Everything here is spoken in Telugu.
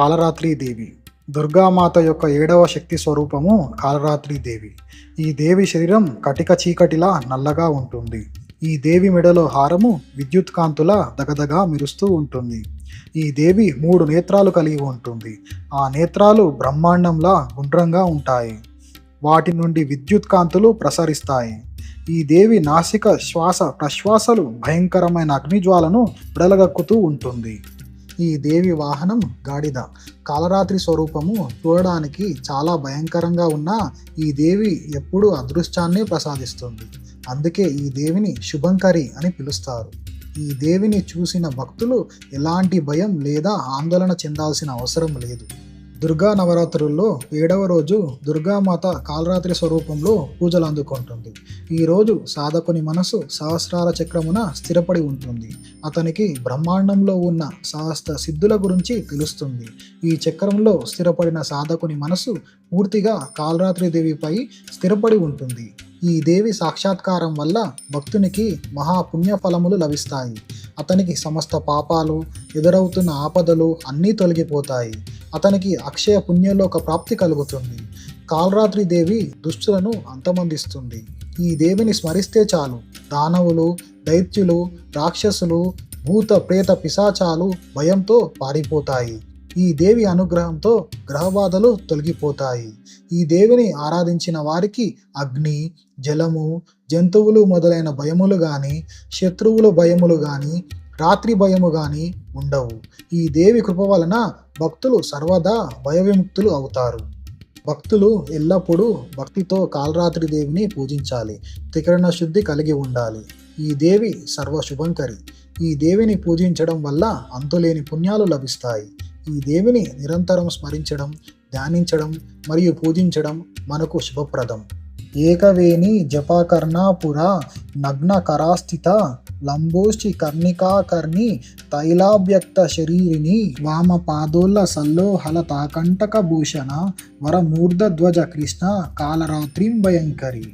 కాలరాత్రి దేవి. దుర్గామాత యొక్క ఏడవ శక్తి స్వరూపము కాలరాత్రి దేవి. ఈ దేవి శరీరం కటిక చీకటిలా నల్లగా ఉంటుంది. ఈ దేవి మెడలో హారము విద్యుత్ కాంతుల దగదగా మెరుస్తూ ఉంటుంది. ఈ దేవి మూడు నేత్రాలు కలిగి ఉంటుంది. ఆ నేత్రాలు బ్రహ్మాండంలా గుండ్రంగా ఉంటాయి. వాటి నుండి విద్యుత్ కాంతులు ప్రసరిస్తాయి. ఈ దేవి నాసిక శ్వాస ప్రశ్వాసలు భయంకరమైన అగ్నిజ్వాలను విడలగక్కుతూ ఉంటుంది. ఈ దేవి వాహనం గాడిద. కాలరాత్రి స్వరూపము చూడడానికి చాలా భయంకరంగా ఉన్న ఈ దేవి ఎప్పుడూ అదృష్టాన్ని ప్రసాదిస్తుంది. అందుకే ఈ దేవిని శుభంకరి అని పిలుస్తారు. ఈ దేవిని చూసిన భక్తులు ఎలాంటి భయం లేదా ఆందోళన చెందాల్సిన అవసరం లేదు. దుర్గా నవరాత్రుల్లో ఏడవ రోజు దుర్గామాత కాలరాత్రి స్వరూపంలో పూజలు అందుకుంటుంది. ఈ రోజు సాధకుని మనసు సహస్రాల చక్రమున స్థిరపడి ఉంటుంది. అతనికి బ్రహ్మాండంలో ఉన్న సహస్ర సిద్ధుల గురించి తెలుస్తుంది. ఈ చక్రంలో స్థిరపడిన సాధకుని మనసు పూర్తిగా కాలరాత్రి దేవిపై స్థిరపడి ఉంటుంది. ఈ దేవి సాక్షాత్కారం వల్ల భక్తునికి మహాపుణ్య ఫలములు లభిస్తాయి. అతనికి సమస్త పాపాలు ఎదురవుతున్న ఆపదలు అన్నీ తొలగిపోతాయి. అతనికి అక్షయ పుణ్యంలో ఒక ప్రాప్తి కలుగుతుంది. కాలరాత్రి దేవి దుష్టులను అంతమందిస్తుంది. ఈ దేవిని స్మరిస్తే చాలు. దానవులు దైత్యులు రాక్షసులు భూత ప్రేత పిశాచాలు భయంతో పారిపోతాయి. ఈ దేవి అనుగ్రహంతో గ్రహబాధలు తొలగిపోతాయి. ఈ దేవిని ఆరాధించిన వారికి అగ్ని జలము జంతువులు మొదలైన భయములు కానీ శత్రువుల భయములు కానీ రాత్రి భయము గాని ఉండవు. ఈ దేవి కృప వలన భక్తులు సర్వదా భయవిముక్తులు అవుతారు. భక్తులు ఎల్లప్పుడూ భక్తితో కాలరాత్రి దేవిని పూజించాలి. త్రికరణ శుద్ధి కలిగి ఉండాలి. ఈ దేవి సర్వశుభంకరి. ఈ దేవిని పూజించడం వల్ల అంతులేని పుణ్యాలు లభిస్తాయి. ఈ దేవిని నిరంతరం స్మరించడం ధ్యానించడం మరియు పూజించడం మనకు శుభప్రదం. ఏకవేణి జపాకర్ణాపుర నగ్న కరాస్థిత లంబోష్టి కర్ణికాకర్ణి తైలాభ్యక్త శరీరిని వామ పాదోల్ల సల్లోహల తాకంటక భూషణ వరమూర్ధధ్వజ కృష్ణ కాలరాత్రిం భయంకరి